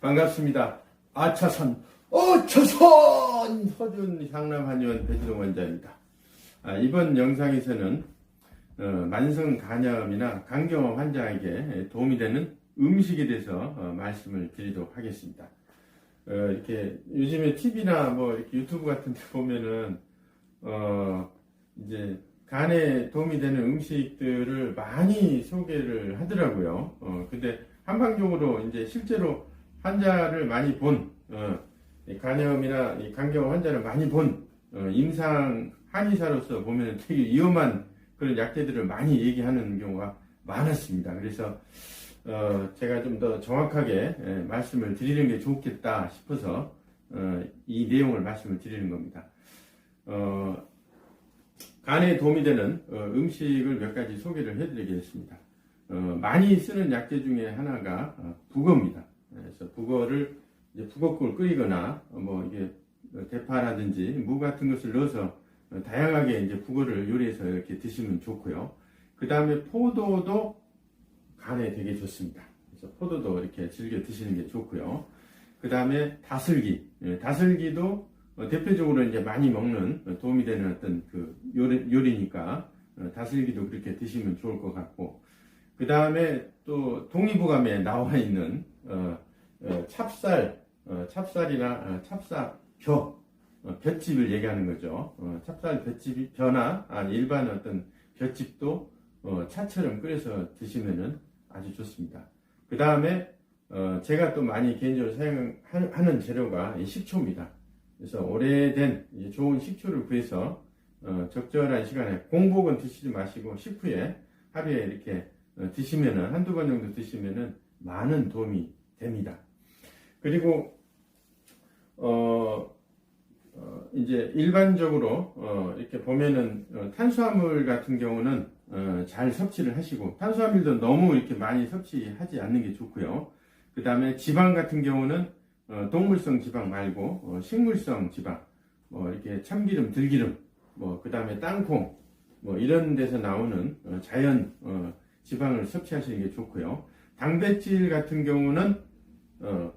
반갑습니다. 아차산 어차산 서준 향남 한의원 배지동 원장입니다. 아, 이번 영상에서는 어, 만성 간염이나 간경화 환자에게 도움이 되는 음식에 대해서 어, 말씀을 드리도록 하겠습니다. 어, 이렇게 요즘에 TV나 뭐 유튜브 같은 데 보면은 어, 이제 간에 도움이 되는 음식들을 많이 소개를 하더라고요. 어, 근데 한방적으로 이제 실제로 환자를 많이 본, 어, 이 간염이나 이 간경 환자를 많이 본, 어, 임상 한의사로서 보면 되게 위험한 그런 약재들을 많이 얘기하는 경우가 많았습니다. 그래서, 어, 제가 좀 더 정확하게 예, 말씀을 드리는 게 좋겠다 싶어서, 어, 이 내용을 말씀을 드리는 겁니다. 어, 간에 도움이 되는 어, 음식을 몇 가지 소개를 해드리겠습니다. 어, 많이 쓰는 약재 중에 하나가 어, 북어입니다. 그래서 북어를 이제 북어국을 끓이거나 어, 뭐 이게 대파라든지 무 같은 것을 넣어서 어, 다양하게 이제 북어를 요리해서 이렇게 드시면 좋고요. 그 다음에 포도도 간에 되게 좋습니다. 그래서 포도도 이렇게 즐겨 드시는 게 좋고요. 그 다음에 다슬기, 예, 다슬기도 어, 대표적으로 이제 많이 먹는 어, 도움이 되는 어떤 그 요리, 요리니까 어, 다슬기도 그렇게 드시면 좋을 것 같고 그 다음에 또 동의보감에 나와 있는 어, 어, 찹쌀, 어, 찹쌀이나 어, 찹쌀벼, 어, 볏집을 얘기하는 거죠. 어, 찹쌀 볏집이 벼나 아, 일반 어떤 볏집도 어, 차처럼 끓여서 드시면은 아주 좋습니다. 그 다음에 어, 제가 또 많이 개인적으로 사용하는 재료가 이 식초입니다. 그래서 오래된 좋은 식초를 구해서 어, 적절한 시간에 공복은 드시지 마시고 식후에 하루에 이렇게 어, 드시면은 한두 번 정도 드시면은 많은 도움이 됩니다. 그리고 어, 어, 이제 일반적으로 어, 이렇게 보면은 어, 탄수화물 같은 경우는 어, 잘 섭취를 하시고 탄수화물도 너무 이렇게 많이 섭취하지 않는 게 좋고요. 그 다음에 지방 같은 경우는 어, 동물성 지방 말고 어, 식물성 지방, 뭐 이렇게 참기름, 들기름, 뭐 그 다음에 땅콩, 뭐 이런 데서 나오는 어, 자연 어, 지방을 섭취하시는 게 좋고요. 단백질 같은 경우는 어,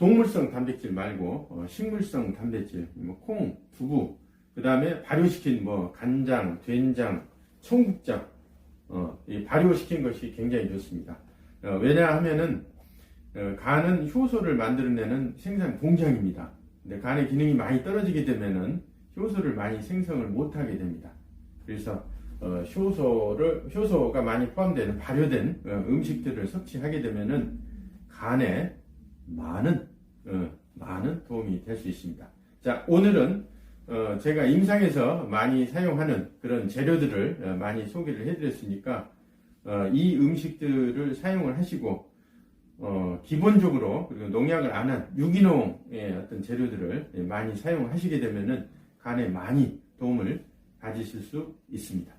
동물성 단백질 말고 어, 식물성 단백질, 뭐 콩, 두부, 그 다음에 발효시킨 뭐 간장, 된장, 청국장, 어, 이 발효시킨 것이 굉장히 좋습니다. 어, 왜냐하면은 어, 간은 효소를 만들어내는 생산 공장입니다. 근데 간의 기능이 많이 떨어지게 되면은 효소를 많이 생성을 못하게 됩니다. 그래서 어, 효소를 효소가 많이 포함되는 발효된 어, 음식들을 섭취하게 되면은 간에 많은 어, 많은 도움이 될 수 있습니다. 자 오늘은 어, 제가 임상에서 많이 사용하는 그런 재료들을 어, 많이 소개를 해드렸으니까 어, 이 음식들을 사용을 하시고 어, 기본적으로 그리고 농약을 안 한 유기농의 어떤 재료들을 많이 사용하시게 되면은 간에 많이 도움을 가지실 수 있습니다.